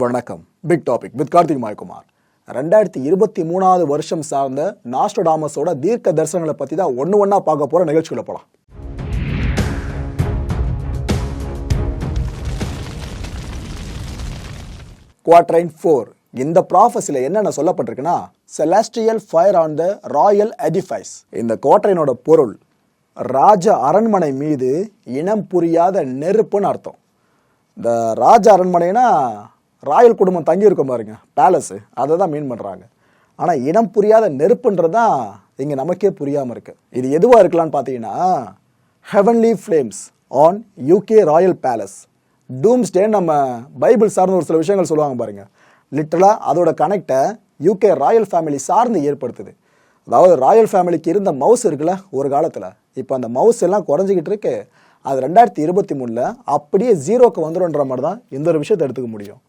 வணக்கம். Big topic with Karthik Maykumar. ரெண்டாயிரத்தி இருபத்தி மூணாவது வருஷம் சார்ந்த நாஸ்டோடாமஸோட தீர்க்க தரிசனங்களை பற்றி தான் ஒன்று ஒன்றா பார்க்க போகிற நிகழ்ச்சிகளை போகலாம் குவாட்ரைன் ஃபோர் இந்த ப்ராஃபஸில் என்னென்ன சொல்லப்பட்டிருக்குன்னா celestial fire on the royal edifice இந்த குவாட்ரைனோட பொருள் ராஜ அரண்மனை மீது இனம் புரியாத நெருப்புன்னு அர்த்தம். இந்த ராஜ அரண்மனைனா ராயல் குடும்பம் தங்கியிருக்கும் பாருங்க பேலஸு அதை தான் மீன் பண்ணுறாங்க ஆனால் இனம் புரியாத நெருப்புன்றது தான் இங்கே நமக்கே புரியாமல் இருக்குது இது எதுவாக இருக்கலாம்னு பார்த்தீங்கன்னா heavenly flames on UK royal palace doomsday நம்ம பைபிள் சார்ந்த ஒரு சில விஷயங்கள் சொல்லுவாங்க பாருங்கள் லிட்டலாக அதோட கனெக்டை யூகே ராயல் ஃபேமிலி சார்ந்து ஏற்படுத்துது. அதாவது ராயல் ஃபேமிலிக்கு இருந்த மவுஸ் இருக்குல்ல ஒரு காலத்தில். இப்போ அந்த மவுஸ் எல்லாம் குறைஞ்சிக்கிட்டு இருக்கு. அது ரெண்டாயிரத்தி இருபத்தி மூணில் அப்படியே ஜீரோக்கு வந்துடும்ன்ற மாதிரி தான் இந்த ஒரு விஷயத்தை எடுத்துக்க முடியும்.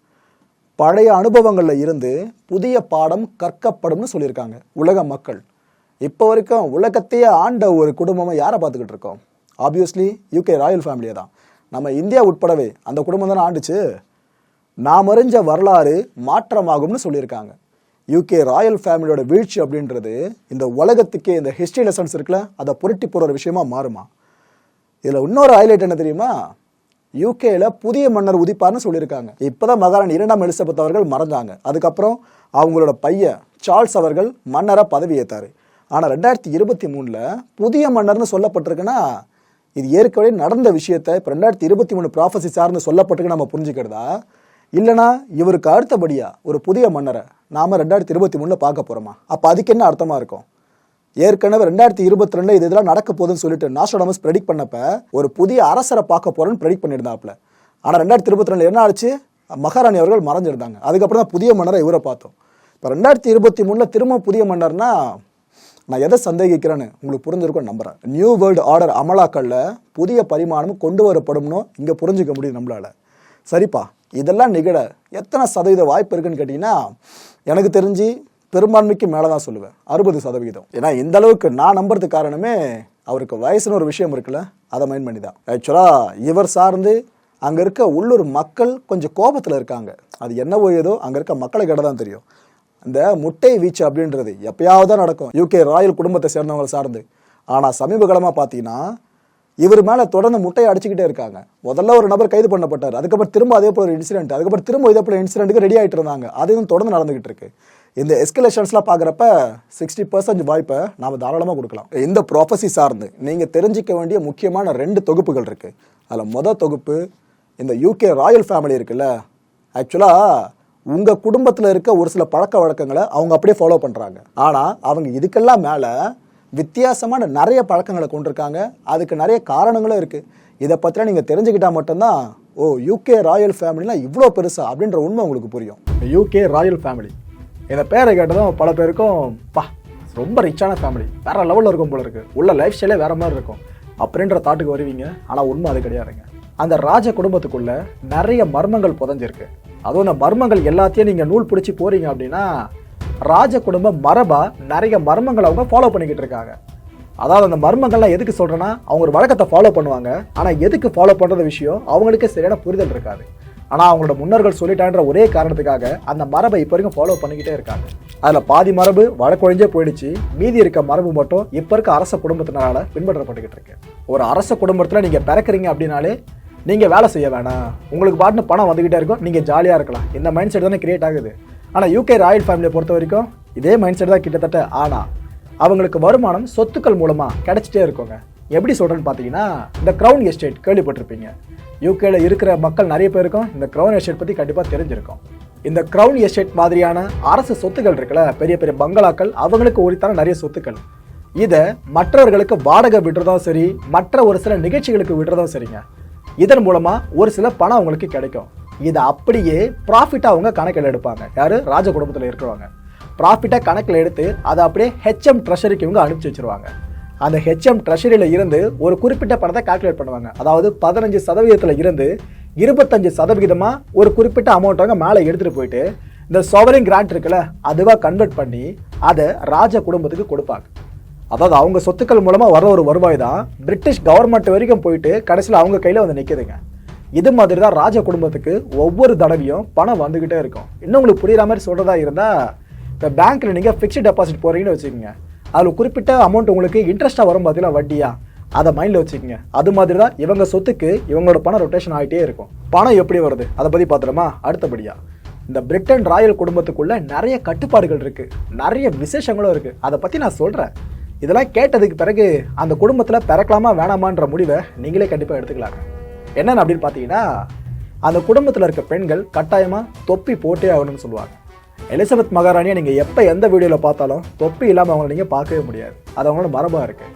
பழைய அனுபவங்களில் இருந்து புதிய பாடம் கற்கப்படும்னு சொல்லியிருக்காங்க உலக மக்கள். இப்போ வரைக்கும் உலகத்தையே ஆண்ட ஒரு குடும்பமாக யாரை பார்த்துக்கிட்டு இருக்கோம்? ஆப்வியஸ்லி யூகே ராயல் ஃபேமிலியை தான். நம்ம இந்தியா உட்படவே அந்த குடும்பம் தானே ஆண்டுச்சு? நாம் அறிஞ்ச வரலாறு மாற்றமாகும்னு சொல்லியிருக்காங்க. யூகே ராயல் ஃபேமிலியோட வீழ்ச்சி அப்படின்றது இந்த உலகத்துக்கே இந்த ஹிஸ்ட்ரி லெசன்ஸ் இருக்குல்ல அதை புரட்டி போகிற விஷயமா மாறுமா? இதில் இன்னொரு ஹைலைட் என்ன தெரியுமா? யூகேல புதிய மன்னர் உதிப்பார்னு சொல்லியிருக்காங்க. இப்பதான் மகாராணி இரண்டாம் எலிசபெத் அவர்கள் மறந்தாங்க. அதுக்கப்புறம் அவங்களோட பையன் சார்ல்ஸ் அவர்கள் மன்னராக பதவி ஏற்றாரு ஆனால் ரெண்டாயிரத்தி இருபத்தி மூணில் புதிய மன்னர்னு சொல்லப்பட்டிருக்குன்னா இது ஏற்கனவே நடந்த விஷயத்த இப்போ ரெண்டாயிரத்தி இருபத்தி மூணு ப்ராஃபஸி சார்னு சொல்லப்பட்டிருக்கு நம்ம புரிஞ்சுக்கிறதா? இல்லைனா இவருக்கு அடுத்தபடியாக ஒரு புதிய மன்னரை நாம ரெண்டாயிரத்தி இருபத்தி மூணில் பார்க்க போகிறோமா அப்போ அதுக்கு என்ன அர்த்தமாக இருக்கும்? ஏற்கனவே ரெண்டாயிரத்தி இருபத்தி ரெண்டு இது இதெல்லாம் நடக்க போகுதுன்னு சொல்லிட்டு நாஸ்டோடமஸ் ப்ரெடிக் பண்ணப்ப ஒரு புதிய அரசரை பார்க்க போறேன்னு ப்ரெடிக் பண்ணியிருந்தாப்ல ஆனால் ரெண்டாயிரத்தி இருபத்தி ரெண்டு என்ன ஆச்சு? மகாராணி அவர்கள் மறைஞ்சிருந்தாங்க. அதுக்கப்புறம் தான் புதிய மன்னரை இவரை பார்த்தோம். இப்போ ரெண்டாயிரத்தி இருபத்தி மூணில் திரும்ப புதிய மன்னர்னா நான் எதை சந்தேகிக்கிறேன்னு உங்களுக்கு புரிஞ்சிருக்கும் நம்புறேன். நியூ வேர்ல்டு ஆர்டர் அமலாக்கல்ல புதிய பரிமாணம் கொண்டு வரப்படும்னு இங்கே புரிஞ்சுக்க முடியும் நம்மளால. சரிப்பா இதெல்லாம் நிகழ எத்தனை சதவீத வாய்ப்பு இருக்குன்னு கேட்டிங்கன்னா எனக்கு தெரிஞ்சு பெரும்பான்மைக்கு மேலே தான் சொல்லுவேன். அறுபது சதவிகிதம். ஏன்னா இந்த அளவுக்கு நான் நம்புறதுக்கு காரணமே அவருக்கு வயசுன்னு ஒரு விஷயம் இருக்குல்ல அதை மைண்ட் பண்ணி தான் ஆக்சுவலாக இவர் சார்ந்து அங்கே இருக்க உள்ளூர் மக்கள் கொஞ்சம் கோபத்தில் இருக்காங்க. அது என்னவோ ஏதோ அங்கே இருக்க மக்களை கிட்ட தான் தெரியும். இந்த முட்டை வீச்சு அப்படின்றது எப்பயாவது தான் நடக்கும். யூகே ராயல் குடும்பத்தை சேர்ந்தவங்களை சார்ந்து. ஆனால் சமீபகாலமாக பார்த்தீங்கன்னா இவர் மேலே தொடர்ந்து முட்டையை அடிச்சுக்கிட்டே இருக்காங்க. முதல்ல ஒரு நபர் கைது பண்ணப்பட்டார். அதுக்கப்புறம் திரும்ப அதே போல ஒரு இன்சிடென்ட் அதுக்கப்புறம் திரும்ப இதே போல இன்சிடென்ட்டுக்கு ரெடி ஆகிட்டு இருந்தாங்க. அதுவும் தொடர்ந்து நடந்துகிட்டு இருக்கு. இந்த எஸ்கலேஷன்ஸ்லாம் பார்க்குறப்ப சிக்ஸ்டி பர்சன்ட் வாய்ப்பை நாம் தாராளமாக கொடுக்கலாம். இந்த ப்ராஃபஸி சார்ந்து நீங்கள் தெரிஞ்சிக்க வேண்டிய முக்கியமான ரெண்டு தொகுப்புகள் இருக்குது அதில் மொதல் தொகுப்பு இந்த யூகே ராயல் ஃபேமிலி இருக்குல்ல ஆக்சுவலாக உங்கள் குடும்பத்தில் இருக்க ஒரு சில பழக்க வழக்கங்களை அவங்க அப்படியே ஃபாலோ பண்ணுறாங்க ஆனால் அவங்க இதுக்கெல்லாம் மேலே வித்தியாசமான நிறைய பழக்கங்களை கொண்டிருக்காங்க. அதுக்கு நிறைய காரணங்களும் இருக்குது இதை பற்றின நீங்கள் தெரிஞ்சுக்கிட்டால் மட்டும்தான் ஓ யூகே ராயல் ஃபேமிலினா இவ்வளோ பெருசா அப்படின்ற உண்மை உங்களுக்கு புரியும். யூகே ராயல் ஃபேமிலி இந்த பேரை கேட்டதும் பல பேருக்கும் பா ரொம்ப ரிச்சான ஃபேமிலி வேற லெவலில் இருக்கும் போல இருக்கு. உள்ள லைஃப் ஸ்டைலே வேற மாதிரி இருக்கும். அப்படின்ற தாட்டுக்கு வருவீங்க. ஆனால் உண்மை அது கிடையாதுங்க. அந்த ராஜ குடும்பத்துக்குள்ள நிறைய மர்மங்கள் புதஞ்சிருக்கு. அதுவும் இந்த மர்மங்கள் எல்லாத்தையும் நீங்கள் நூல் பிடிச்சி போறீங்க அப்படின்னா ராஜ குடும்பம் மரபா நிறைய மர்மங்களை அவங்க ஃபாலோ பண்ணிக்கிட்டு இருக்காங்க. அதாவது அந்த மர்மங்கள்லாம் எதுக்கு சொல்கிறேன்னா அவங்க ஒரு வழக்கத்தை ஃபாலோ பண்ணுவாங்க. ஆனால் எதுக்கு ஃபாலோ பண்ணுறது விஷயம் அவங்களுக்கு சரியான புரிதல் இருக்காது. ஆனால் அவங்களோட முன்னோர்கள் சொல்லிட்டான்ற ஒரே காரணத்துக்காக அந்த மரபை இப்போ வரைக்கும் ஃபாலோ பண்ணிக்கிட்டே இருக்காங்க. அதில் பாதி மரபு வழக்கொழிஞ்சே போயிடுச்சு. மீதி இருக்க மரபு மட்டும் இப்போ இருக்க அரச குடும்பத்தினரால் பின்பற்றப்பட்டுக்கிட்டு இருக்கு. ஒரு அரச குடும்பத்தில் நீங்கள் பிறக்குறீங்க அப்படின்னாலே நீங்கள் வேலை செய்ய வேணாம். உங்களுக்கு பாட்டுன்னு பணம் வந்துக்கிட்டே இருக்கும். நீங்கள் ஜாலியாக இருக்கலாம். இந்த மைண்ட் செட் தானே கிரியேட் ஆகுது. ஆனால் யூகே ராயல் ஃபேமிலியை பொறுத்த வரைக்கும் இதே மைண்ட் செட் தான் கிட்டத்தட்ட ஆனால் அவங்களுக்கு வருமானம் சொத்துக்கள் மூலமாக கிடைச்சிட்டே இருக்குங்க. எப்படி சொல்கிறேன்னு பார்த்தீங்கன்னா இந்த க்ரௌன் எஸ்டேட் கேள்விப்பட்டிருப்பீங்க. யூகேல இருக்கிற மக்கள் நிறைய பேருக்கும் இந்த க்ரௌன் எஸ்டேட் பற்றி கண்டிப்பாக தெரிஞ்சிருக்கும். இந்த க்ரௌன் எஸ்டேட் மாதிரியான அரசு சொத்துக்கள் இருக்குல்ல பெரிய பெரிய பங்களாக்கள் அவங்களுக்கு உரித்தான நிறைய சொத்துக்கள். இதை மற்றவர்களுக்கு வாடகை விடுறதும் சரி மற்ற ஒரு சில நிகழ்ச்சிகளுக்கு விடுறதும் சரிங்க. இதன் மூலமாக ஒரு சில பணம் அவங்களுக்கு கிடைக்கும். இதை அப்படியே ப்ராஃபிட்டாக அவங்க கணக்கில் எடுப்பாங்க. யாரு? ராஜ குடும்பத்தில் இருக்கிறவங்க. ப்ராஃபிட்டாக கணக்கில் எடுத்து அதை அப்படியே ஹெச்எம் ட்ரெஷரிக்கு இவங்க அனுப்பிச்சி வச்சிருவாங்க. அந்த ஹெச்எம் ட்ரெஷரியில் இருந்து ஒரு குறிப்பிட்ட பணத்தை கால்குலேட் பண்ணுவாங்க. அதாவது பதினஞ்சு சதவீதத்தில் இருந்து இருபத்தஞ்சு சதவிகிதமாக ஒரு குறிப்பிட்ட அமௌண்ட் அவங்க மேலே எடுத்துகிட்டு போயிட்டு இந்த சோவரின் கிராண்ட் இருக்குல்ல அதுவாக கன்வெர்ட் பண்ணி அதை ராஜ குடும்பத்துக்கு கொடுப்பாங்க. அதாவது அவங்க சொத்துக்கள் மூலமாக வர ஒரு வருவாய் தான் பிரிட்டிஷ் கவர்மெண்ட் வரைக்கும் போயிட்டு கடைசியில் அவங்க கையில் வந்து நிற்கிதுங்க இது மாதிரி தான் ராஜ குடும்பத்துக்கு ஒவ்வொரு தடவையும் பணம் வந்துக்கிட்டே இருக்கும். இன்னும் உங்களுக்கு புரியுற மாதிரி சொல்கிறதா இருந்தால் இப்போ பேங்க்கில் நீங்கள் ஃபிக்ஸ்ட் டெபாசிட் போகிறீங்கன்னு வச்சுக்கோங்க. அதில் குறிப்பிட்ட அமௌண்ட் உங்களுக்கு இன்ட்ரெஸ்ட்டாக வரும் பார்த்தீங்களா வட்டியா? அதை மைண்டில் வச்சுக்கோங்க. அது மாதிரி தான் இவங்க சொத்துக்கு இவங்களோட பணம் ரொட்டேஷன் ஆகிட்டே இருக்கும். பணம் எப்படி வருது? அதை பற்றி பார்த்துருமா அடுத்தபடியாக இந்த பிரிட்டன் ராயல் குடும்பத்துக்குள்ளே நிறைய கட்டுப்பாடுகள் இருக்குது நிறைய விசேஷங்களும் இருக்குது அதை பற்றி நான் சொல்கிறேன் இதெல்லாம் கேட்டதுக்கு பிறகு அந்த குடும்பத்தில் பிறக்கலாமா வேணாமான்ற முடிவை நீங்களே கண்டிப்பாக எடுத்துக்கலாங்க. என்னென்னு அப்படின்னு பார்த்தீங்கன்னா அந்த குடும்பத்தில் இருக்க பெண்கள் கட்டாயமாக தொப்பி போட்டே ஆகணும்னு சொல்லுவாங்க. எலிசபெத் மகாராணியை நீங்கள் எப்போ எந்த வீடியோவில் பார்த்தாலும் தொப்பி இல்லாமல் அவங்கள நீங்கள் பார்க்கவே முடியாது. அது அவங்களோட மரபாக இருக்குது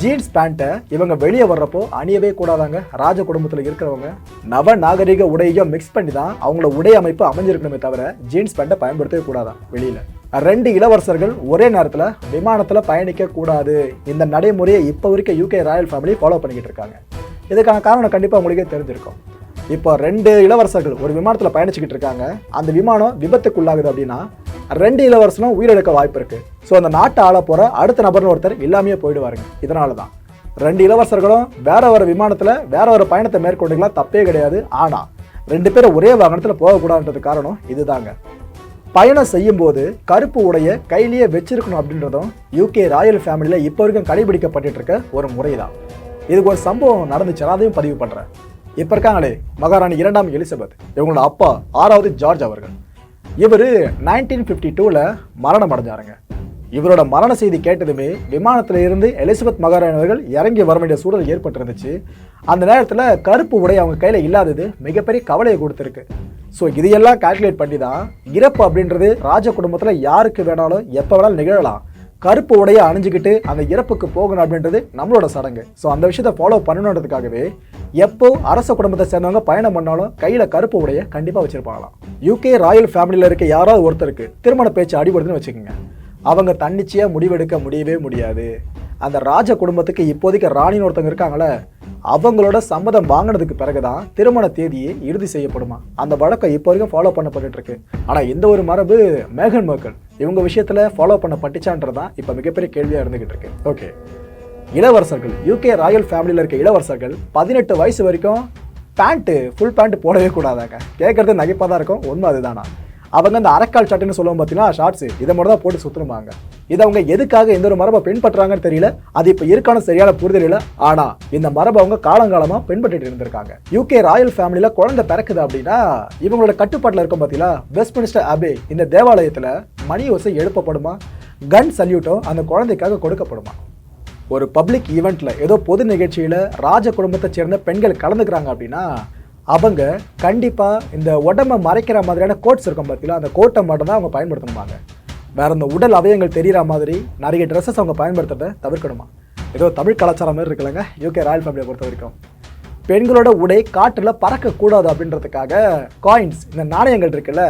ஜீன்ஸ் பேண்ட்டை இவங்க வெளியே வர்றப்போ அணியவே கூடாதாங்க. ராஜ குடும்பத்தில் இருக்கிறவங்க நவ நாகரிக உடையையும் மிக்ஸ் பண்ணி தான் அவங்களோட உடை அமைப்பு அமைஞ்சிருக்கணுமே தவிர ஜீன்ஸ் பேண்ட்டை பயன்படுத்தவே கூடாதான் வெளியில். ரெண்டு இளவரசர்கள் ஒரே நேரத்தில் விமானத்தில் பயணிக்க கூடாது. இந்த நடைமுறையை இப்போ வரைக்கும் யூகே ராயல் ஃபேமிலி ஃபாலோ பண்ணிக்கிட்டு இருக்காங்க. இதுக்கான காரணம் கண்டிப்பாக உங்களுக்கே தெரிஞ்சிருக்கும். இப்போ ரெண்டு இளவரசர்கள் ஒரு விமானத்தில் பயணிச்சுக்கிட்டு இருக்காங்க. அந்த விமானம் விபத்துக்குள்ளாகுது அப்படின்னா ரெண்டு இளவரசனும் உயிரிழக்க வாய்ப்பு இருக்கு. ஸோ அந்த நாட்டை ஆள போற அடுத்த நபர்னு ஒருத்தர் இல்லாமையே போயிடுவாருங்க. இதனால தான் ரெண்டு இளவரசர்களும் வேற ஒரு விமானத்தில் வேற ஒரு பயணத்தை மேற்கொண்டுக்கலாம் தப்பே கிடையாது. ஆனால் ரெண்டு பேரும் ஒரே வாகனத்தில் போகக்கூடாதுன்றது காரணம் இதுதாங்க. பயணம் செய்யும்போது கருப்பு உடைய கையிலேயே வச்சிருக்கணும் அப்படின்றதும் யூகே ராயல் ஃபேமிலியில் இப்போ வரைக்கும் கடைபிடிக்கப்பட்டு இருக்க ஒரு முறை தான் இதுக்கு ஒரு சம்பவம் நடந்துச்சு நான் அதையும் பதிவு பண்ணுறேன் இப்போ இருக்காங்களே மகாராணி இரண்டாம் எலிசபெத் இவங்களோட அப்பா ஆறாவது ஜார்ஜ் அவர்கள். இவர் நைன்டீன் ஃபிஃப்டி டூவில் மரணம் அடைஞ்சாருங்க. இவரோட மரண செய்தி கேட்டதுமே விமானத்தில் இருந்து எலிசபெத் மகாராணி அவர்கள் இறங்கி வர வேண்டிய சூழல் ஏற்பட்டிருந்துச்சு. அந்த நேரத்தில் கருப்பு உடை அவங்க கையில் இல்லாதது மிகப்பெரிய கவலையை கொடுத்துருக்கு. ஸோ இதையெல்லாம் கால்குலேட் பண்ணி தான் இறப்பு அப்படின்றது ராஜ குடும்பத்தில் யாருக்கு வேணாலும் எப்போ வேணாலும் நிகழலாம். கருப்பு உடைய அணிஞ்சுக்கிட்டு அந்த இறப்புக்கு போகணும் அப்படின்றது நம்மளோட சடங்கு. ஸோ அந்த விஷயத்தை ஃபாலோ பண்ணணுன்றதுக்காகவே எப்போ அரச குடும்பத்தை சேர்ந்தவங்க பயணம் பண்ணாலும் கையில் கருப்பு உடைய கண்டிப்பாக வச்சிருப்பாங்களாம். யூகே ராயல் ஃபேமிலியில் இருக்க யாராவது ஒருத்தருக்கு திருமண பேச்சு அடிபடுதுன்னு வச்சுக்கோங்க. அவங்க தன்னிச்சையாக முடிவெடுக்க முடியவே முடியாது. அந்த ராஜ குடும்பத்துக்கு இப்போதைக்கு ராணின்னு ஒருத்தவங்க இருக்காங்களே அவங்களோட சம்மதம் வாங்கினதுக்கு பிறகுதான் திருமண தேதியே இறுதி செய்யப்படுமா? அந்த வழக்கம் இப்போ வரைக்கும் ஃபாலோ பண்ணப்பட்டு இருக்கு. ஆனால் இந்த ஒரு மரபு மேகன் மர்க்கல் இவங்க விஷயத்தில் ஃபாலோ பண்ணப்பட்டுச்சான்றது தான் இப்போ மிகப்பெரிய கேள்வியாக இருந்துகிட்டு இருக்கு. ஓகே இளவரசர்கள் யூகே ராயல் ஃபேமிலியில் இருக்க இளவரசர்கள் பதினெட்டு வயசு வரைக்கும் பேண்ட்டு ஃபுல் பேண்ட் போடவே கூடாதாங்க. கேட்கறது நகைப்பாக தான் இருக்கும் உண்மை அதுதானா? அவங்க அந்த அரக்கால் சட்டைன்னு சொல்லுவோம் பார்த்தீங்கன்னா ஷார்ட்ஸ் இதை மட்டும் தான் போட்டு சுற்றுமாங்க இது அவங்க எதுக்காக எந்த ஒரு மரபை பின்பற்றுறாங்கன்னு தெரியல. அது இப்போ இருக்கான சரியான புரிதல் இல்லை. ஆனால் இந்த மரபை அவங்க காலங்காலமாக பின்பற்றிட்டு இருந்திருக்காங்க. யூகே ராயல் ஃபேமிலியில் குழந்தை பிறக்குது அப்படின்னா இவங்களோட கட்டுப்பாட்டில் இருக்கும் பார்த்தீங்களா வெஸ்ட்மினிஸ்டர் அபே இந்த தேவாலயத்தில் மணி ஓசை எழுப்பப்படுமா? கன் சல்யூட்டோ அந்த குழந்தைக்காக கொடுக்கப்படுமா? ஒரு பப்ளிக் ஈவெண்ட்டில் ஏதோ பொது நிகழ்ச்சியில் ராஜ குடும்பத்தை சேர்ந்த பெண்கள் கலந்துக்கிறாங்க அப்படின்னா அவங்க கண்டிப்பாக இந்த உடம்ப மறைக்கிற மாதிரியான கோட்ஸ் இருக்கும் பார்த்தீங்களா அந்த கோட்டை மட்டும் தான் அவங்க பயன்படுத்தணுமாங்க. வேற இந்த உடல் அவயங்கள் தெரிகிற மாதிரி நிறைய ட்ரெஸ்ஸஸ் அவங்க பயன்படுத்துறதை தவிர்க்கணுமா? ஏதோ தமிழ் கலாச்சாரம் மாதிரி இருக்குல்லங்க. யூகே ராயல் ஃபேமிலியை பொறுத்த வரைக்கும். பெண்களோட உடை காற்றில் பறக்கக்கூடாது அப்படின்றதுக்காக காயின்ஸ் இந்த நாணயங்கள் இருக்குல்ல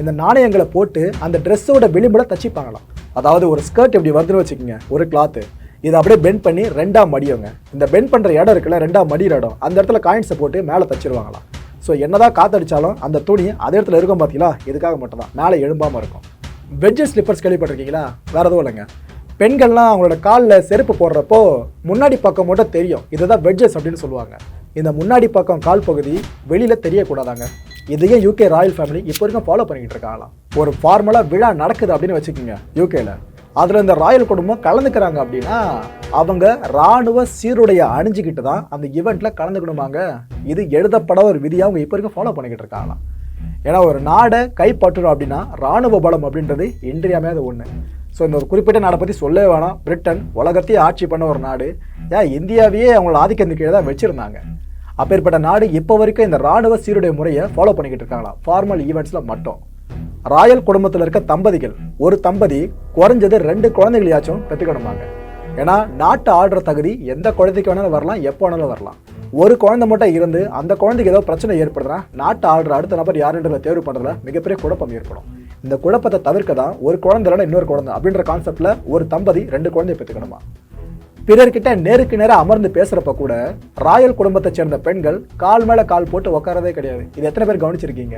இந்த நாணயங்களை போட்டு அந்த ட்ரெஸ்ஸோட விளிம்பில் தச்சிப்பாங்களாம். அதாவது ஒரு ஸ்கர்ட் இப்படி வருதுன்னு வச்சுக்கோங்க ஒரு கிளாத்து இதை அப்படியே பெண்ட் பண்ணி ரெண்டாம் மடியோங்க. இந்த பெண்ட் பண்ணுற இடம் இருக்குல்ல ரெண்டாம் மடிகிற இடம். அந்த இடத்துல காயின்ஸை போட்டு மேலே தச்சிருவாங்களாம். ஸோ என்னதான் காத்தடிச்சாலும் அந்த துணி அதே இடத்துல இருக்கும் பார்த்தீங்களா இதுக்காக மட்டும்தான். மேலே எழும்பாமல் இருக்கும். வெஜ்ஜு ஸ்லிப்பர்ஸ் கேள்விப்பட்டிருக்கீங்களா? வேறு எதுவும் இல்லைங்க. பெண்கள்லாம் அவங்களோட காலில் செருப்பு போடுறப்போ முன்னாடி பக்கம் மட்டும் தெரியும். இதுதான் வெட்ஜஸ் அப்படின்னு சொல்லுவாங்க. இந்த முன்னாடி பக்கம் கால் பகுதி வெளியில் தெரியக்கூடாதாங்க. இதையே யூகே ராயல் ஃபேமிலி இப்போ வரைக்கும் ஃபாலோ பண்ணிக்கிட்டு இருக்காங்களாம். ஒரு ஃபார்மலாக விழா நடக்குது அப்படின்னு வச்சுக்கோங்க யூகேல அதில் இந்த ராயல் குடும்பம் கலந்துக்கிறாங்க அப்படின்னா அவங்க ராணுவ சீருடைய அணிஞ்சிக்கிட்டு தான் அந்த ஈவெண்ட்டில் கலந்துக்கணுமாங்க. இது எழுதப்பட ஒரு விதியை அவங்க இப்போ வரைக்கும் ஃபாலோ பண்ணிக்கிட்டு இருக்காங்களாம். ஏன்னா ஒரு நாடை கைப்பற்றணும் அப்படின்னா ராணுவ பலம் அப்படின்றது இன்றியமையாத ஒன்று ஸோ இந்த ஒரு குறிப்பிட்ட நாடை பற்றி சொல்லவே வேணாம். பிரிட்டன் உலகத்தையே ஆட்சி பண்ண ஒரு நாடு. ஏன் இந்தியாவையே அவங்களோட ஆதிக்கத்து கீழே தான் வச்சுருந்தாங்க. அப்பேற்பட்ட நாடு இப்போ வரைக்கும் இந்த ராணுவ சீருடைய முறையை ஃபாலோ பண்ணிக்கிட்டு இருக்காங்களா ஃபார்மல் ஈவெண்ட்ஸில் மட்டும். ராயல் குடும்பத்தில் இருக்க தம்பதிகள் ஒரு தம்பதி குறைஞ்சது ரெண்டு குழந்தைகளையாச்சும் பெற்றுக்கணுமாங்க ஏன்னா நாட்டை ஆடுற தகுதி எந்த குழந்தைக்கு வேணாலும் வரலாம் எப்போ வேணாலும் வரலாம். ஒரு குழந்தை மட்டும் இருந்து அந்த குழந்தைக்கு ஏதோ பிரச்சனை ஏற்படுதுன்னா நாட்டை ஆடுற அடுத்த நபர் யாருன்றதை தேர்வு பண்ணுறதுல மிகப்பெரிய குழப்பம் ஏற்படும். இந்த குழப்பத்தை தவிர்க்க தான் ஒரு குழந்தை இல்லைன்னா இன்னொரு குழந்தை அப்படின்ற கான்செப்ட்ல ஒரு தம்பதி ரெண்டு குழந்தைய பெற்றுக்கணுமா பிறர்கிட்ட நேருக்கு நேராக அமர்ந்து பேசுறப்ப கூட ராயல் குடும்பத்தை சேர்ந்த பெண்கள் கால் மேல கால் போட்டு உட்காரதே கிடையாது. இது எத்தனை பேர் கவனிச்சிருக்கீங்க?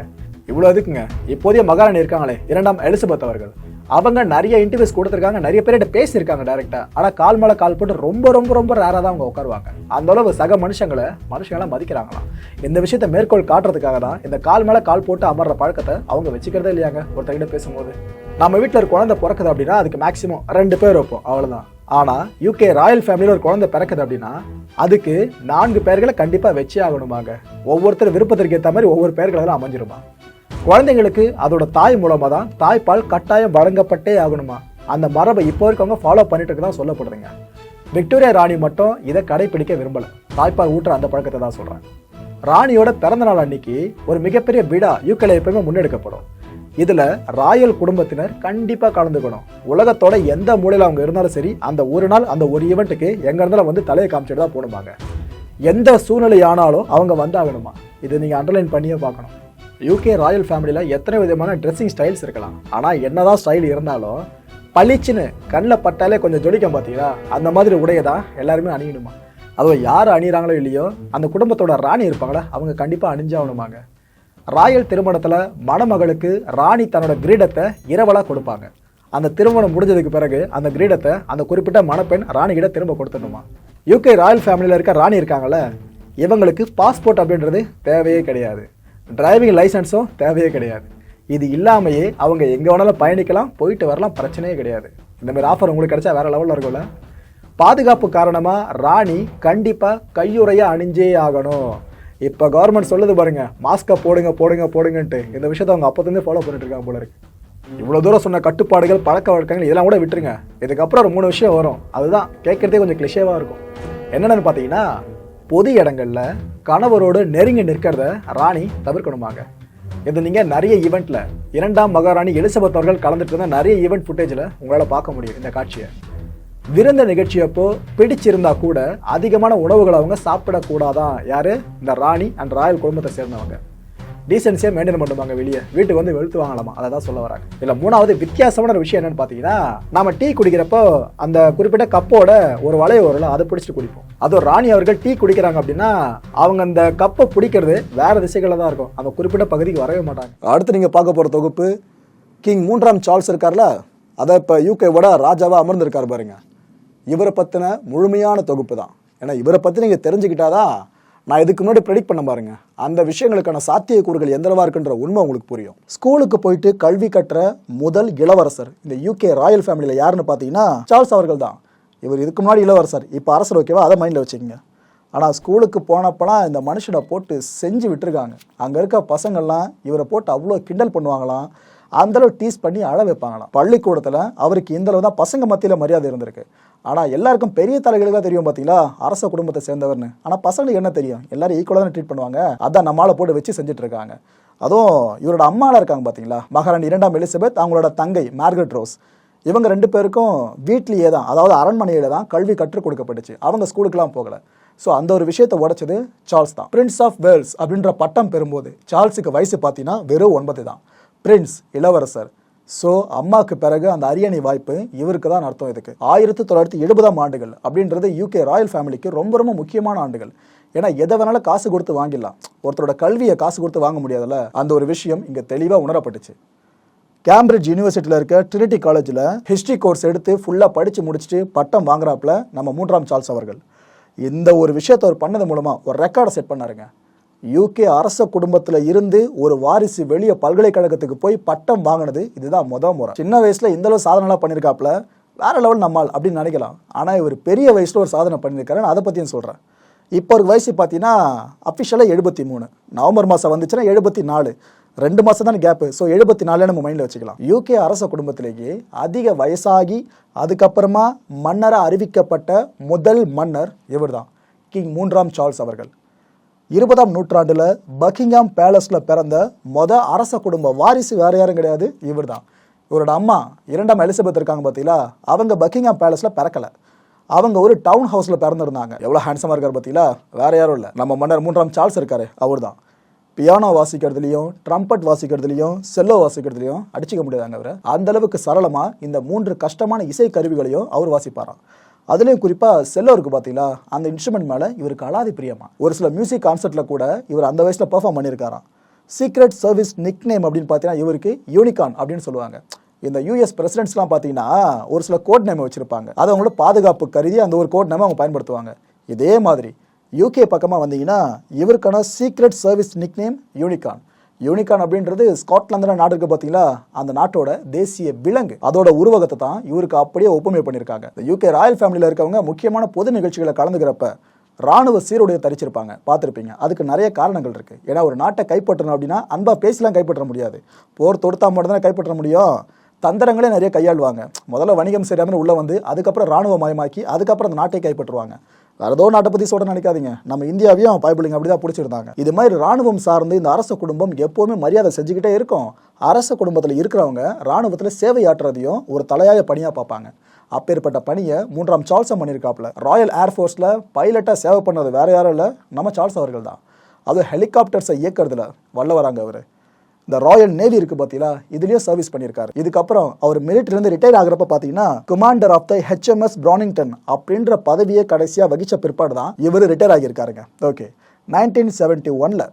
இவ்வளோ இதுக்குங்க இப்போதைய மகாராணி இருக்காங்களே இரண்டாம் எலிசபெத் அவர்கள். அவங்க நிறைய இன்டர்வியூஸ் கொடுத்துருக்காங்க நிறைய பேர்கிட்ட பேசியிருக்காங்க டைரக்டா ஆனால் கால் மேல கால் போட்டு ரொம்ப ரொம்ப ரொம்ப ரேராக தான் அவங்க உட்காருவாங்க அந்த அளவு சக மனுஷங்களை மனுஷங்களை மதிக்கிறாங்களாம். இந்த விஷயத்த மேற்கோள் காட்டுறதுக்காக தான் இந்த கால் மேல கால் போட்டு அமர்ற பழக்கத்தை அவங்க வச்சுக்கிறதே இல்லையாங்க? ஒருத்தர்கிட்ட பேசும்போது. நம்ம வீட்டில் ஒரு குழந்தை பிறக்குது அப்படின்னா அதுக்கு மேக்ஸிமம் ரெண்டு பேர் வைப்போம் அவ்வளோதான் ஆனால் யூகே ராயல் ஃபேமிலியில் ஒரு குழந்தை பிறக்குது அப்படின்னா அதுக்கு நான்கு பேர்களை கண்டிப்பாக வச்சே ஆகணுமாங்க. ஒவ்வொருத்தர் விருப்பத்திற்கு ஏற்ற மாதிரி ஒவ்வொரு பேர்களை அதெல்லாம் அமைஞ்சிருமா? குழந்தைங்களுக்கு அதோட தாய் மூலமாக தான் தாய்ப்பால் கட்டாயம் வழங்கப்பட்டே ஆகணுமா? அந்த மரபை இப்போ இருக்கவங்க ஃபாலோ பண்ணிட்டு இருக்கதான் சொல்லப்படுதுங்க. விக்டோரியா ராணி மட்டும் இதை கடைபிடிக்க விரும்பலை. தாய்ப்பால் ஊட்டுற அந்த பழக்கத்தை தான் சொல்கிறாங்க ராணியோட பிறந்த நாள் அன்னைக்கு ஒரு மிகப்பெரிய விடா யூகேல எப்பயுமே முன்னெடுக்கப்படும். இதுல ராயல் குடும்பத்தினர் கண்டிப்பா கலந்துக்கணும். உலகத்தோட எந்த மூலையில் அவங்க இருந்தாலும் சரி அந்த ஒரு நாள் அந்த ஒரு ஈவெண்ட்டுக்கு எங்க இருந்தாலும் வந்து தலையை காமிச்சிட்டு தான் போடுவாங்க எந்த சூழ்நிலை ஆனாலும் அவங்க வந்தாகணுமா? இதை நீங்கள் அண்டர்லைன் பண்ணியே பார்க்கணும். யூகே ராயல் ஃபேமிலியில் எத்தனை விதமான ட்ரெஸ்ஸிங் ஸ்டைல்ஸ் இருக்கலாம். ஆனால் என்னதான் ஸ்டைல் இருந்தாலும் பளிச்சுன்னு கண்ணில் பட்டாலே கொஞ்சம் ஜொலிக்கும் பார்த்தீங்களா அந்த மாதிரி உடையை தான் எல்லாருமே அணியணுமா? அதுவும் யார் அணியிறாங்களோ இல்லையோ அந்த குடும்பத்தோட ராணி இருப்பாங்களா? அவங்க கண்டிப்பாக அணிஞ்சாகணுமாங்க. ராயல் திருமணத்தில் மணமகளுக்கு ராணி தன்னோட கிரீடத்தை இரவலாக கொடுப்பாங்க. அந்த திருமணம் முடிஞ்சதுக்கு பிறகு அந்த கிரீடத்தை அந்த குறிப்பிட்ட மணப்பெண் ராணிகிட்ட திரும்ப கொடுத்துடணுமா? யூகே ராயல் ஃபேமிலியில் இருக்க ராணி இருக்காங்கள இவங்களுக்கு பாஸ்போர்ட் அப்படின்றது தேவையே கிடையாது. டிரைவிங் லைசன்ஸும் தேவையே கிடையாது. இது இல்லாமையே அவங்க எங்கே வேணாலும் பயணிக்கலாம் போயிட்டு வரலாம் பிரச்சனையே கிடையாது. இந்தமாதிரி ஆஃபர் உங்களுக்கு கிடைச்சா வேறு லெவலில் இருக்கும்ல. பாதுகாப்பு காரணமாக ராணி கண்டிப்பாக கையுறையாக அணிஞ்சே ஆகணும். இப்போ கவர்மெண்ட் சொல்லுது பாருங்க மாஸ்கை போடுங்க போடுங்க போடுங்கன்ட்டு. இந்த விஷயத்தை அவங்க அப்போதுலேருந்தே ஃபாலோ பண்ணிட்டு இருக்காங்க போல இருக்கு. இவ்வளோ தூரம் சொன்ன கட்டுப்பாடுகள் பழக்க வழக்கங்கள் இதெல்லாம் கூட விட்டுருங்க. இதுக்கப்புறம் ஒரு மூணு விஷயம் வரும். அதுதான் கேட்குறதே கொஞ்சம் கிளிஷேவாக இருக்கும். என்னென்னு பார்த்தீங்கன்னா பொது இடங்களில் கணவரோடு நெருங்கி நிற்கிறத ராணி தவிர்க்கணுமாங்க. இது நீங்கள் நிறைய ஈவெண்ட்டில் இரண்டாம் மகாராணி எலிசபெத் அவர்கள் கலந்துட்டு இருந்த நிறைய ஈவெண்ட் ஃபுட்டேஜில் உங்களால் பார்க்க முடியும் இந்த காட்சியை. விருந்த நிகழ்ச்சியப்போ பிடிச்சிருந்தா கூட அதிகமான உணவுகளை அவங்க சாப்பிடக்கூடாதான். யாரு? இந்த ராணி அண்ட் ராயல் குடும்பத்தை சேர்ந்தவங்க. டீசென்சியாக மெயின்டைன் பண்ணுவாங்க வெளியே. வீட்டுக்கு வந்து வெளுத்து வாங்கலாமா? அதை தான் சொல்ல வராங்க. இதில் மூணாவது வித்தியாசமான ஒரு விஷயம் என்னன்னு பார்த்தீங்கன்னா நம்ம டீ குடிக்கிறப்போ அந்த குறிப்பிட்ட கப்போட ஒரு வளைய வரல அதை பிடிச்சிட்டு குடிப்போம். அதுவும் ராணி அவர்கள் டீ குடிக்கிறாங்க அப்படின்னா அவங்க அந்த கப்பை பிடிக்கிறது வேற திசைகளில் தான் இருக்கும். அந்த குறிப்பிட்ட பகுதிக்கு வரவே மாட்டாங்க. அடுத்து நீங்கள் பார்க்க போகிற தொகுப்பு கிங் மூன்றாம் சார்ல்ஸ் இருக்கார்ல? அதை இப்போ யூகேவோட ராஜாவாக அமர்ந்திருக்கார் பாருங்க. இவரை பற்றின முழுமையான தொகுப்பு தான். ஏன்னா இவரை பற்றி நீங்கள் தெரிஞ்சுக்கிட்டாதான் நான் இதுக்கு முன்னாடி ப்ரெடிக்ட் பண்ண பாருங்க. அந்த விஷயங்களுக்கான சாத்தியக்கூறுகள் எந்தளவா இருக்குன்ற உண்மை உங்களுக்கு புரியும். ஸ்கூலுக்கு போயிட்டு கல்வி கற்ற முதல் இளவரசர் இந்த யூகே ராயல் ஃபேமிலியில் யாருன்னு பார்த்தீங்கன்னா சார்ல்ஸ் அவர்கள் தான். இவர் இதுக்கு முன்னாடி இளவரசர். இப்போ அரசர் ஓகேவா அதை மைண்டில் வச்சுக்கோங்க. ஆனால் ஸ்கூலுக்கு போனப்பெல்லாம் இந்த மனுஷனை போட்டு செஞ்சு விட்டுருக்காங்க. அங்கே இருக்க பசங்கள்லாம் இவரை போட்டு அவ்வளோ கிண்டல் பண்ணுவாங்களாம். அந்தளவு டீஸ் பண்ணி அழ வைப்பாங்களாம். பள்ளிக்கூடத்தில் அவருக்கு இந்த அளவு தான் பசங்க மத்தியில் மரியாதை இருந்திருக்கு. ஆனால் எல்லாருக்கும் பெரிய தலைகளுக்காக தெரியும் பார்த்தீங்களா அரச குடும்பத்தை சேர்ந்தவர்னு. ஆனால் பசங்களுக்கு என்ன தெரியும்? எல்லாரும் ஈக்குவலாக தான் ட்ரீட் பண்ணுவாங்க? அதான் நம்மளால் போட்டு வச்சு செஞ்சுட்டு இருக்காங்க. அதுவும் இவரோட அம்மாலாம் இருக்காங்க பார்த்தீங்களா மகாராணி இரண்டாம் எலிசபெத் அவங்களோட தங்கை மார்கரெட் ரோஸ். இவங்க ரெண்டு பேருக்கும் வீட்லேயே தான் அதாவது அரண்மனையில் தான் கல்வி கற்றுக் கொடுக்கப்பட்டுச்சு. அவங்க ஸ்கூலுக்குலாம் போகலை. ஸோ அந்த ஒரு விஷயத்தை உடைச்சது சார்ல்ஸ் தான். பிரின்ஸ் ஆஃப் வேல்ஸ் அப்படின்ற பட்டம் பெறும்போது சார்ல்ஸுக்கு வயசு பார்த்தீங்கன்னா வெறும் ஒன்பது தான். பிரின்ஸ் இளவரசர். ஸோ அம்மாவுக்கு பிறகு அந்த அரியணை வாய்ப்பு இவருக்கு தான் அர்த்தம் இதுக்கு. ஆயிரத்தி தொள்ளாயிரத்தி எழுபதாம் ஆண்டுகள் அப்படின்றது யூகே ராயல் ஃபேமிலிக்கு ரொம்ப ரொம்ப முக்கியமான ஆண்டுகள். ஏன்னா எதை வேணாலும் காசு கொடுத்து வாங்கிடலாம். ஒருத்தரோட கல்வியை காசு கொடுத்து வாங்க முடியாதுல்ல? அந்த ஒரு விஷயம் இங்கே தெளிவாக உணரப்பட்டுச்சு. கேம்பிரிட்ஜ் யூனிவர்சிட்டியில் இருக்க ட்ரினிட்டி காலேஜில் ஹிஸ்ட்ரி கோர்ஸ் எடுத்து ஃபுல்லாக படித்து முடிச்சுட்டு பட்டம் வாங்குறாப்புல நம்ம மூன்றாம் சார்ல்ஸ் அவர்கள். இந்த ஒரு விஷயத்தை அவர் பண்ணது மூலமாக ஒரு ரெக்கார்டை செட் பண்ணாருங்க. யூகே அரச குடும்பத்தில் இருந்து ஒரு வாரிசு வெளியே பல்கலைக்கழகத்துக்கு போய் பட்டம் வாங்கினது இதுதான் முத முறை. சின்ன வயசில் இந்த அளவு சாதனைலாம் பண்ணியிருக்காப்புல வேற லெவல் நம்மால் அப்படின்னு நினைக்கலாம். ஆனால் இவர் பெரிய வயசில் ஒரு சாதனை பண்ணியிருக்காருன்னு அதை பற்றியும் சொல்கிறேன் இப்போ ஒரு வயசு பார்த்தீங்கன்னா அஃபிஷியலாக எழுபத்தி மூணு. நவம்பர் மாதம் வந்துச்சுன்னா எழுபத்தி நாலு. ரெண்டு மாதம் தான் கேப்பு ஸோ எழுபத்தி நாலு நம்ம மைண்டில் வச்சுக்கலாம். யூகே அரச குடும்பத்திலேயே அதிக வயசாகி அதுக்கப்புறமா மன்னராக அறிவிக்கப்பட்ட முதல் மன்னர் இவர் தான் கிங் மூன்றாம் சார்ல்ஸ் அவர்கள். இருபதாம் நூற்றாண்டுல பக்கிங்ஹாம் பேலஸ்ல பிறந்த மொத அரச குடும்ப வாரிசு வேற யாரும் கிடையாது இவர்தான். இவரோட அம்மா இரண்டாம் எலிசபெத் இருக்காங்க பார்த்தீங்களா அவங்க பக்கிங்ஹாம் பேலஸ்ல பிறக்கல. அவங்க ஒரு டவுன் ஹவுஸ்ல பிறந்திருந்தாங்க. எவ்வளோ ஹேண்ட்ஸமாக இருக்கார் பார்த்தீங்களா வேற யாரும் இல்லை. நம்ம மன்னர் மூன்றாம் சார்ல்ஸ் இருக்காரு அவர்தான். பியானோ வாசிக்கிறதுலையும் ட்ரம்பட் வாசிக்கிறதுலையும் செல்லோ வாசிக்கிறதுலையும் அடிச்சுக்க முடியாதாங்க அவர். அந்த அளவுக்கு சரளமா இந்த மூன்று கஷ்டமான இசை கருவிகளையும் அவர் வாசிப்பாராம். அதுலேயும் குறிப்பாக செல்லோ இருக்கு பார்த்தீங்களா அந்த இன்ஸ்ட்ருமெண்ட் மேலே இவருக்கு அலாதி பிரியமா ஒரு சில மியூசிக் கான்சர்ட்டில் கூட இவர் அந்த வயசில் பெர்ஃபார்ம் பண்ணியிருக்காராம். சீக்ரெட் சர்வீஸ் நிக் நேம் அப்படின்னு பார்த்தீங்கன்னா இவருக்கு யூனிகான் அப்படின்னு சொல்லுவாங்க. இந்த யூஎஸ் பிரசிடென்ட்ஸ்லாம் பார்த்தீங்கன்னா ஒரு சில கோட் நேம் வச்சுருப்பாங்க. அது அவங்களோட பாதுகாப்பு கருதி அந்த ஒரு கோட் நேம் அவங்க பயன்படுத்துவாங்க. இதே மாதிரி யூகே பக்கமாக வந்தீங்கன்னா இவருக்கான secret service nick name unicorn unicorn அப்படின்றது ஸ்காட்லாந்து நாடு இருக்கு பார்த்தீங்களா அந்த நாட்டோட தேசிய விலங்கு. அதோட உருவகத்தை தான் இவருக்கு அப்படியே ஒப்புமை பண்ணியிருக்காங்க இந்த யூகே ராயல் ஃபேமிலியில் இருக்கவங்க முக்கியமான பொது நிகழ்ச்சிகளை கலந்துக்கிறப்ப ராணுவ சீருடைய தரிச்சிருப்பாங்க. பார்த்துருப்பீங்க. அதுக்கு நிறைய காரணங்கள் இருக்கு. ஏன்னா ஒரு நாட்டை கைப்பற்றணும் அப்படின்னா அன்பா பேசலாம் கைப்பற்ற முடியாது. போர் தொடுத்தா மட்டும் தான் கைப்பற்ற முடியும். தந்திரங்களே நிறைய கையாளுவாங்க. முதல்ல வணிகம் செய்யாமல் உள்ள வந்து அதுக்கப்புறம் ராணுவ மயமாக்கி அதுக்கப்புறம் அந்த நாட்டை கைப்பற்றுவாங்க. வேற ஏதோ நாட்டை பத்தி சொல்ல நினைக்காதீங்க. நம்ம இந்தியாவையும் பைபிளிங் அப்படிதான் பிடிச்சிருந்தாங்க. இது மாதிரி ராணுவம் சார்ந்து இந்த அரச குடும்பம் எப்பவுமே மரியாதை செஞ்சுக்கிட்டே இருக்கும். அரச குடும்பத்தில் இருக்கிறவங்க ராணுவத்தில் சேவையாற்றுறதையும் ஒரு தலையாய பணியா பார்ப்பாங்க. அப்பேற்பட்ட பணியை மூன்றாம் சார்ல்ஸம் பண்ணியிருக்காப்புல. ராயல் ஏர்ஃபோர்ஸில் பைலட்டாக சேவை பண்ணது வேற யாரும் இல்லை நம்ம சார்ல்ஸ் அவர்கள் தான் அதுவும் ஹெலிகாப்டர்ஸை இயக்கிறதுல வல்லவராங்க அவர். இந்த ராயல் நேவி இருக்கு பார்த்தீங்களா இதுலயும் சர்வீஸ் பண்ணியிருக்காரு. இதுக்கப்புறம் அவர் மிலிட்டரிலேருந்து ரிட்டையர் ஆகிறப்ப பார்த்தீங்கன்னா commander of the HMS Bronington அப்படின்ற பதவியை கடைசியாக வகிச்ச பிற்பாடு தான் இவர் ரிட்டையர் ஆகியிருக்காருங்க. ஓகே நைன்டீன் செவன்ட்டி ஒன்ல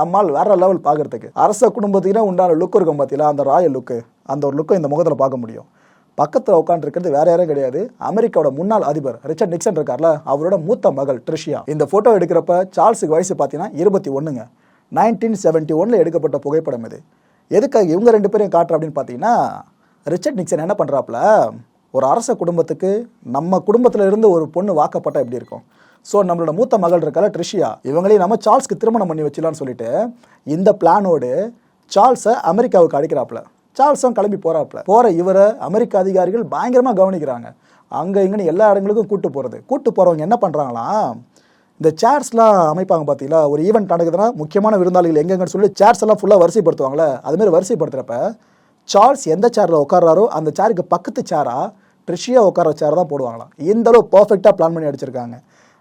நம்மால் வேற லெவல் பார்க்கறதுக்கு அரச குடும்பத்தினா உண்டான லுக் இருக்கும் பார்த்தீங்களா அந்த ராயல் லுக்கு அந்த ஒரு லுக்கை இந்த முகத்தில் பார்க்க முடியும். பக்கத்தில் உட்காந்துருக்கிறது வேற யாரும் கிடையாது. அமெரிக்காவோட முன்னாள் அதிபர் ரிச்சர்ட் நிக்சன் இருக்கார்ல அவரோட மூத்த மகள் ட்ரிஷியா. இந்த போட்டோ எடுக்கிறப்ப சார்ல்ஸுக்கு வயசு பார்த்தீங்கன்னா இருபத்தி ஒன்றுங்க நைன்டீன் செவன்ட்டி ஒன்ல எடுக்கப்பட்ட புகைப்படம் இது. எதுக்காக இவங்க ரெண்டு பேரையும் காட்டுற அப்படின்னு பார்த்தீங்கன்னா ரிச்சர்ட் நிக்சன் என்ன பண்ணுறாப்புல ஒரு அரச குடும்பத்துக்கு நம்ம குடும்பத்தில் இருந்து ஒரு பொண்ணு வாக்கப்பட்டால் எப்படி இருக்கும்? ஸோ நம்மளோட மூத்த மகள் இருக்கால ட்ரிஷியா இவங்களையும் நம்ம சார்ல்ஸ்க்கு திருமணம் பண்ணி வச்சிடலான்னு சொல்லிட்டு இந்த பிளானோடு சார்ல்ஸை அமெரிக்காவுக்கு அடிக்கிறாப்புல சார்ல்ஸும் கிளம்பி போகிறாப்புல போகிற இவரை அமெரிக்க அதிகாரிகள் பயங்கரமாக கவனிக்கிறாங்க. அங்கே இங்கேன்னு எல்லா இடங்களுக்கும் கூட்டு போகிறது கூட்டு போகிறவங்க என்ன பண்ணுறாங்களாம் இந்த சேர்ஸ்லாம் அமைப்பாங்க பார்த்தீங்களா? ஒரு ஈவெண்ட் நடக்குதுன்னா முக்கியமான விருந்தாளிகள் எங்கெங்கன்னு சொல்லி சேர்ஸ் எல்லாம் ஃபுல்லாக வரிசைப்படுத்துவாங்களே அதுமாரி வரிசைப்படுத்துறப்ப சார்ஸ் எந்த சேரில் உட்காராரோ அந்த சேருக்கு பக்கத்து சேராக ட்ரிஷியா உட்கார சேர் தான் போடுவாங்களாம். இந்த அளவு பர்ஃபெக்டாக பிளான் பண்ணி அடிச்சிருக்காங்க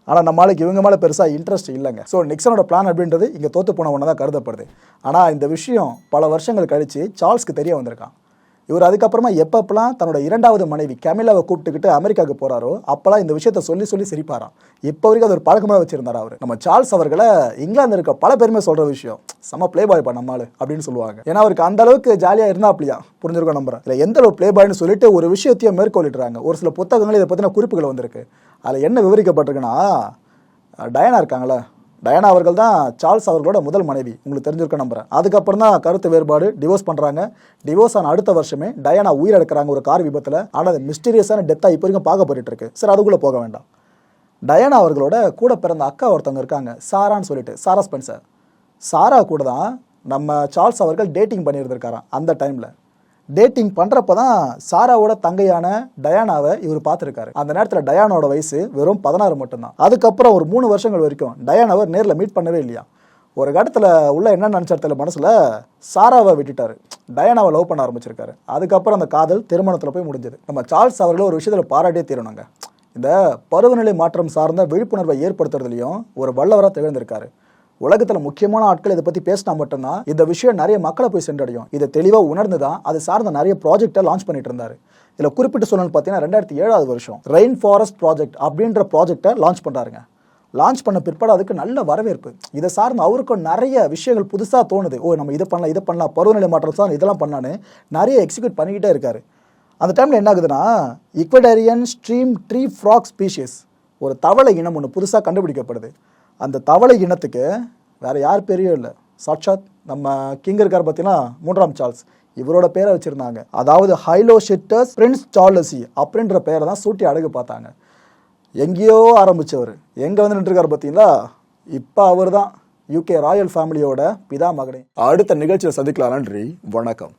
ஆனால் நம்மளுக்கு இவங்க மேலே பெருசாக இன்ட்ரெஸ்ட் இல்லைங்க. ஸோ நிக்சனோட பிளான் அப்படின்றது இங்கே தோற்று போன ஒன்று தான் கருதப்படுது. ஆனால் இந்த விஷயம் பல வருஷங்கள் கழித்து சார்ல்ஸ்க்கு தெரிய வந்திருக்கான் இவர் அதுக்கப்புறமா எப்பப்பெல்லாம் தன்னோட இரண்டாவது மனைவி கேமிலாவை கூப்பிட்டுக்கிட்டு அமெரிக்காவுக்கு போறாரோ அப்பெல்லாம் இந்த விஷயத்த சொல்லி சொல்லி சிரிப்பாராம். இப்போ வரைக்கும் அது ஒரு பழக்கமாக வச்சிருந்தார் அவர்? நம்ம சார்ல்ஸ் அவர்களை இங்கிலாந்து இருக்க பல பேருமே சொல்ற விஷயம். செம பிளே பாய் பண்ண நம்மளு அப்படின்னு சொல்லுவாங்க. ஏன்னா அவருக்கு அந்த அளவுக்கு ஜாலியாக இருந்தா அப்படியா புரிஞ்சிருக்கோம் நம்புறேன் இல்லை எந்த அளவு ப்ளே பாய்னு சொல்லிட்டு ஒரு விஷயத்தையும் மேற்கொள்ளிடுறாங்க ஒரு சில புத்தகங்கள் இதை பற்றின குறிப்புகள் வந்திருக்கு. அதில் என்ன விவரிக்கப்பட்டிருக்குன்னா டயனா இருக்காங்களே? டயானா அவர்கள் தான் சார்ல்ஸ் அவர்களோட முதல் மனைவி. உங்களுக்கு தெரிஞ்சிருக்க நம்புறேன். அதுக்கப்புறம் தான் கருத்து வேறுபாடு டிவோர்ஸ் பண்ணுறாங்க டிவோர்ஸ் ஆன அடுத்த வருஷமே டயனா எடுக்கிறாங்க ஒரு கார் விபத்தில். ஆனால் அது மிஸ்டீரியஸான டெத்தாக இப்போ வரைக்கும் பார்க்கப்பட்டு இருக்கு சரி அதுக்குள்ளே போக வேண்டாம். டயனா அவர்களோட கூட பிறந்த அக்கா ஒருத்தவங்க இருக்காங்க. சாரான்னு சொல்லிட்டு சாரா ஸ்பென்சர். சாரா கூட தான் நம்ம சார்ல்ஸ் அவர்கள் டேட்டிங் பண்ணியிருந்திருக்காராம் அந்த டைமில் டேட்டிங் பண்ணுறப்ப தான் சாராவோட தங்கையான டயானாவை இவர் பார்த்துருக்காரு. அந்த நேரத்தில் டயானோட வயசு வெறும் பதினாறு மட்டும்தான். அதுக்கப்புறம் ஒரு மூணு வருஷங்கள் வரைக்கும் டயானாவை நேரில் மீட் பண்ணவே இல்லையா? ஒரு கட்டத்தில் உள்ள என்ன நினச்சத்துல மனசில் சாராவை விட்டுட்டாரு. டயானாவை லவ் பண்ண ஆரம்பிச்சிருக்காரு. அதுக்கப்புறம் அந்த காதல் திருமணத்தில் போய் முடிஞ்சது. நம்ம சார்ல்ஸ் அவர்கள் ஒரு விஷயத்தில் பாராட்டே தீரணுங்க. இந்த பருவநிலை மாற்றம் சார்ந்த விழிப்புணர்வை ஏற்படுத்துறதுலையும் ஒரு வல்லவராக திகழ்ந்திருக்காரு. உலகத்துல முக்கியமான ஆட்கள் இதை பத்தி பேசினா மட்டும்தான் இந்த விஷயம் நிறைய மக்களை போய் சென்றடையும். இதை தெளிவா உணர்ந்து தான் அது சார்ந்த நிறைய ப்ராஜெக்டை லான்ச் பண்ணிட்டு இருந்தாரு. இதுல குறிப்பிட்டு சொல்லணும்னு பார்த்தீங்கன்னா ரெண்டாயிரத்தி ஏழாவது வருஷம் ரெயின் ஃபாரஸ்ட் ப்ராஜெக்ட் அப்படின்ற ப்ராஜெக்டை லான்ச் பண்றாருங்க. லான்ச் பண்ண பிற்பாடு அதுக்கு நல்ல வரவேற்பு. இதை சார்ந்து அவருக்கும் நிறைய விஷயங்கள் புதுசாக தோணுது. ஓ நம்ம இதை பண்ணலாம் இதை பண்ணலாம் பருவநிலை மாற்றம் சார் இதெல்லாம் பண்ணலான்னு நிறைய எக்ஸிக்யூட் பண்ணிக்கிட்டே இருக்காரு. அந்த டைமில் என்ன ஆகுதுன்னா Ecuadorian stream tree frog species ஒரு தவளை இனம் ஒன்று புதுசாக கண்டுபிடிக்கப்படுது. அந்த தவளை இனத்துக்கு வேற யார் பேரையும் இல்லை. சாட்சாத் நம்ம கிங் இருக்கார் பார்த்தீங்கன்னா மூன்றாம் சார்ல்ஸ். இவரோட பேரை வச்சுருந்தாங்க. அதாவது ஹைலோஷிட்டஸ் பிரின்ஸ் சார்லசி அப்படின்ற பேரை தான் சூட்டி அழகு பார்த்தாங்க. எங்கேயோ ஆரம்பிச்சவர். எங்கே வந்து நின்றுருக்காரு பார்த்தீங்களா? இப்போ அவர் தான் யூகே ராயல் ஃபேமிலியோட பிதா மகனே. அடுத்த நிகழ்ச்சியில் சந்திக்கலாம். நன்றி. வணக்கம்.